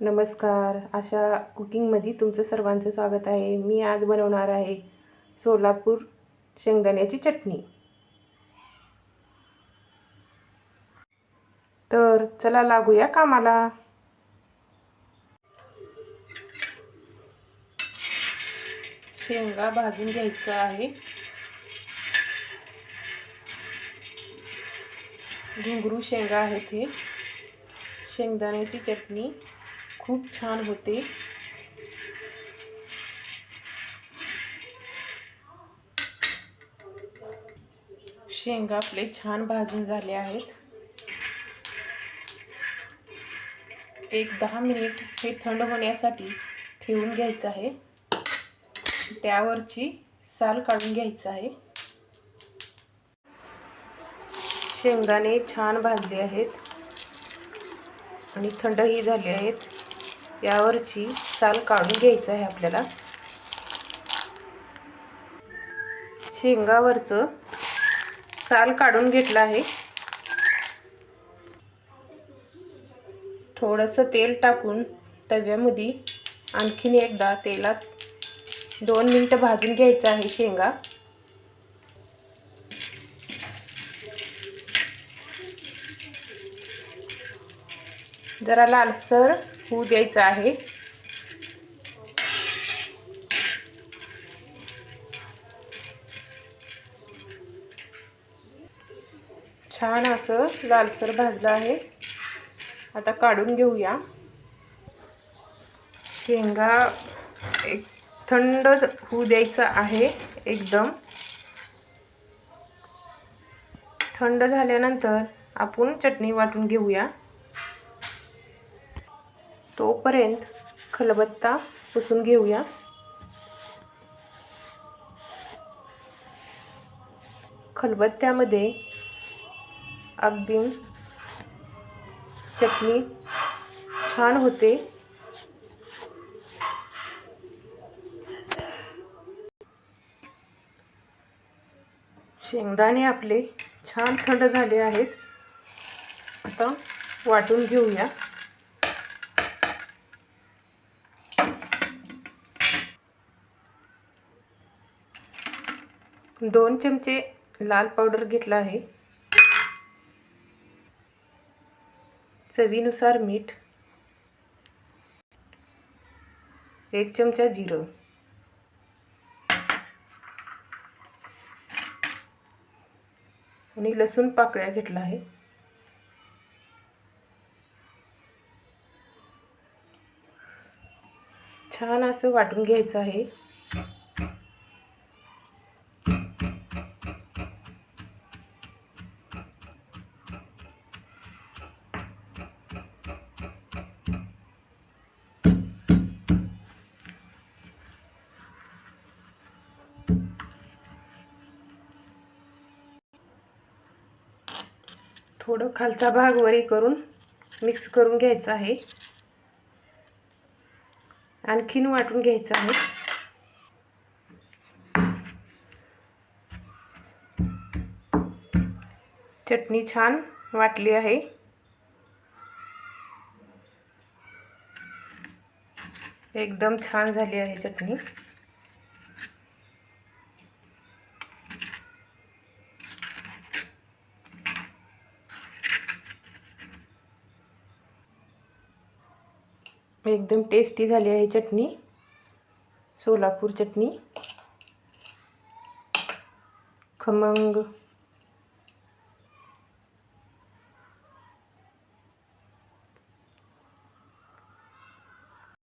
नमस्कार. अशा कुकिंगमध्ये तुमचं सर्वांचं स्वागत आहे. मी आज बनवणार आहे सोलापूर शेंगदाण्याची चटणी. तर चला लागूया कामाला. शेंगा भाजून घ्यायचं आहे. घुंगरू शेंगा आहेत हे. शेंगदाण्याची चटणी. खूप छान होते. शेंगा आपले छान भाजून झाले आहेत. एक दहा मिनिट हे थंड होण्यासाठी ठेवून घ्यायचं आहे. त्यावरची साल काढून घ्यायचं आहे. शेंगदाणे छान भाजले आहेत. आणि थंडही झाले आहेत. यावरची साल काढून घ्यायचं आहे आपल्याला. शेंगावरचं साल काढून घेतलं आहे. थोडंसं तेल टाकून तव्यामध्ये आणखीन एकदा तेलात दोन मिनटं भाजून घ्यायचं आहे शेंगा. जरा लालसर होऊ द्यायचं आहे. छान असं लालसर भाजलं आहे. आता काढून घेऊया. शेंगा एक थंड होऊ द्यायचं आहे एकदम. थंड झाल्यानंतर आपण चटणी वाटून घेऊया. तोपर्यंत खलबत्ता पुसून घेऊया. खलबत्त्यामध्ये अगदी चटणी छान होते. शेंगदाणे आपले छान थंड झाले आहेत. आता वाटून घेऊया. दोन चमचे लाल पावडर घेतला आहे. चवीनुसार मीठ. एक चमचा जिरं. आणि लसूण पाकळ्या घेतला आहे. छान असं वाटून घ्यायचं आहे. थोडं खालचा भाग वरी करून मिक्स करून घ्यायचा आहे. आणखीन वाटून घ्यायचं आहे. चटणी छान वाटली आहे. एकदम छान झाली आहे चटणी. म्हणजे एकदम टेस्टी झाली आहे चटणी. सोलापूर चटणी. खमंग.